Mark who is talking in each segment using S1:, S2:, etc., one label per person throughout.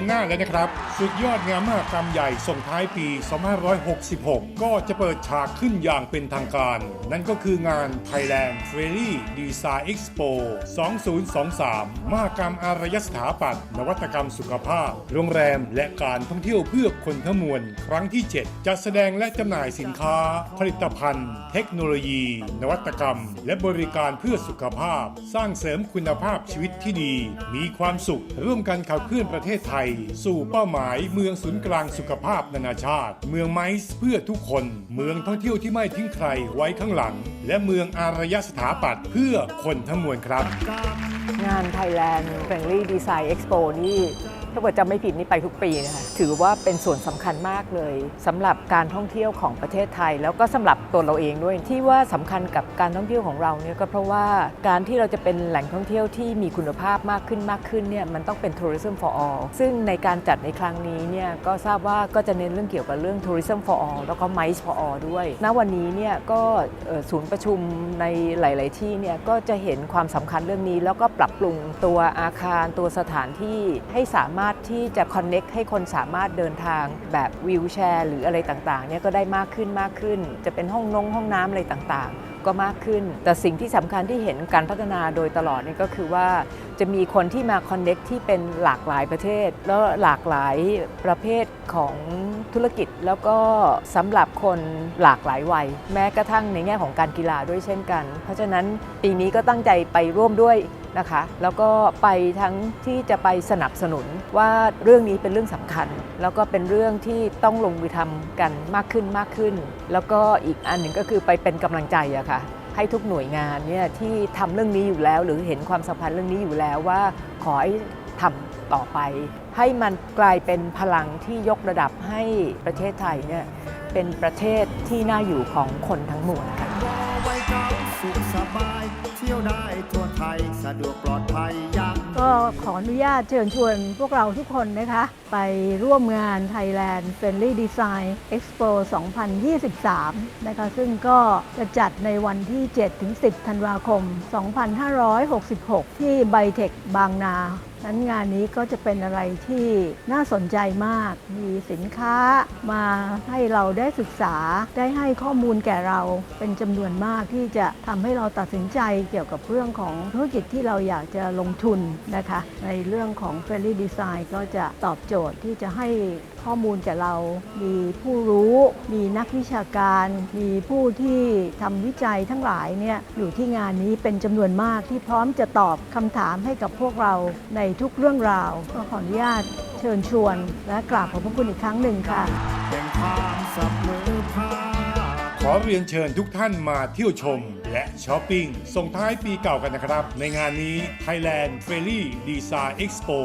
S1: นหน้าแล้วนะครับ สุดยอดงานมหกรรมใหญ่ส่งท้ายปี 2566 ก็จะเปิดฉากขึ้นอย่างเป็นทางการ นั่นก็คืองาน Thailand f r e r y Design Expo 2023 มหกรรมอารยสถาปัตย์นวัตกรรมสุขภาพ โรงแรมและการท่องเที่ยวเพื่อคนทั้งมวล ครั้งที่ 7 จัดแสดงและจำหน่ายสินค้า ผลิตภัณฑ์ เทคโนโลยี นวัตกรรม และบริการเพื่อสุขภาพ สร้างเสริมคุณภาพชีวิตที่ดี มีความสุข ร่วมกันขับเคลื่อนประเทศไทยสู่เป้าหมายเมืองศูนย์กลางสุขภาพนานาชาติ เมืองไมซ์เพื่อทุกคน เมืองท่องเที่ยวที่ไม่ทิ้งใครไว้ข้างหลัง และเมืองอารยสถาปัตย์เพื่อคนทั้งมวลครับ
S2: งาน Thailand Friendly Design Expo นี่ ถ้าเกิดจำไม่ผิดนี่ไปทุกปีนะคะถือว่าเป็นส่วนสำคัญมากเลยสำหรับการท่องเที่ยวของประเทศไทย แล้วก็สำหรับตัวเราเองด้วยที่ว่าสำคัญกับการท่องเที่ยวของเราเนี่ยก็เพราะว่าการที่เราจะเป็นแหล่งท่องเที่ยวที่มีคุณภาพมากขึ้นมากขึ้นเนี่ยมันต้องเป็น tourism for all ซึ่งในการจัดในครั้งนี้เนี่ยก็ทราบว่าก็จะเน้นเรื่องเกี่ยวกับเรื่อง tourism for all แล้วก็ mice for all ด้วย ณวันนี้เนี่ยก็ศูนย์ประชุมในหลาย ๆ ที่เนี่ยก็จะเห็นความสำคัญเรื่องนี้ แล้วก็ปรับปรุงตัวอาคารตัวสถานที่ให้สามารถที่จะ connect ให้คนสามารถเดินทางแบบวิวแชร์ หรืออะไรต่างๆเนี่ยก็ได้มากขึ้นมากขึ้น จะเป็นห้องนงห้องน้ำอะไรต่างๆ ก็มากขึ้น แต่สิ่งที่สำคัญที่เห็นการพัฒนาโดยตลอดนี่ก็คือว่าจะมีคนที่มาคอนเน็กที่เป็นหลากหลายประเทศ แล้วหลากหลายประเภทของธุรกิจ แล้วก็สำหรับคนหลากหลายวัย แม้กระทั่งในแง่ของการกีฬาด้วยเช่นกัน เพราะฉะนั้นปีนี้ก็ตั้งใจไปร่วมด้วยนะคะ แล้วก็ไปทั้งที่จะไปสนับสนุนว่าเรื่องนี้เป็นเรื่องสำคัญ แล้วก็เป็นเรื่องที่ต้องลงมือทำกันมากขึ้นมากขึ้น แล้วก็อีกอันหนึ่งก็คือไปเป็นกำลังใจอะค่ะให้ทุกหน่วยงานเนี่ยที่ทำเรื่องนี้อยู่แล้ว หรือเห็นความสัมพันธ์เรื่องนี้อยู่แล้วว่าขอให้ทำต่อไป ให้มันกลายเป็นพลังที่ยกระดับให้ประเทศไทยเนี่ยเป็นประเทศที่น่าอยู่ของคนทั้งมวลค่ะ
S3: ไว้เกับสุขสบาย เที่ยวได้ทั่วไทยสะดวกปลอดภัยอย่าง
S4: ก็ขออนุญาตเชิญชวนพวกเราทุกคนนะคะ ไปร่วมงาน Thailand Friendly Design Expo 2023 นะคะ ซึ่งก็จะจัดในวันที่ 7-10 ธันวาคม 2566 ที่ไบเทคบางนา นั้นงานนี้ก็จะเป็นอะไรที่น่าสนใจมาก มีสินค้ามาให้เราได้ศึกษา ได้ให้ข้อมูลแก่เราเป็นจำนวนมากที่จะทำให้เราตัดสินใจเกี่ยวกับเรื่องของธุรกิจที่เราอยากจะลงทุนนะคะ ในเรื่องของ f ฟ i e n d l y Design ก็จะตอบโจทย์ที่จะให้ ข้อมูลแก่เรา มีผู้รู้ มีนักวิชาการ มีผู้ที่ทำวิจัยทั้งหลายเนี่ยอยู่ที่งานนี้เป็นจำนวนมากที่พร้อมจะตอบคำถามให้กับพวกเราในทุกเรื่องราว ก็ขออนุญาตเชิญชวน และกราบขอบพระคุณอีกครั้งหนึ่งค่ะ
S1: ขอเรียนเชิญทุกท่านมาเที่ยวชม และช้อปปิ้งส่งท้ายปีเก่ากันนะครับ ในงานนี้ Thailand f r e l y Design Expo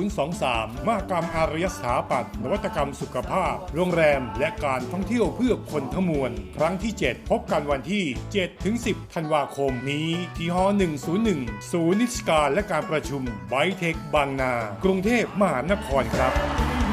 S1: 2023 มหกรรมอารยสถาปัตย์นวัตกรรมสุขภาพ โรงแรม และการท่องเที่ยวเพื่อคนทั้งมวล ครั้งที่ 7 พบกันวันที่7-10 ธันวาคมนี้ที่ฮอ101 ศูนย์นิทรรศการและการประชุมไบเทคบางนา กรุงเทพมหานครครับ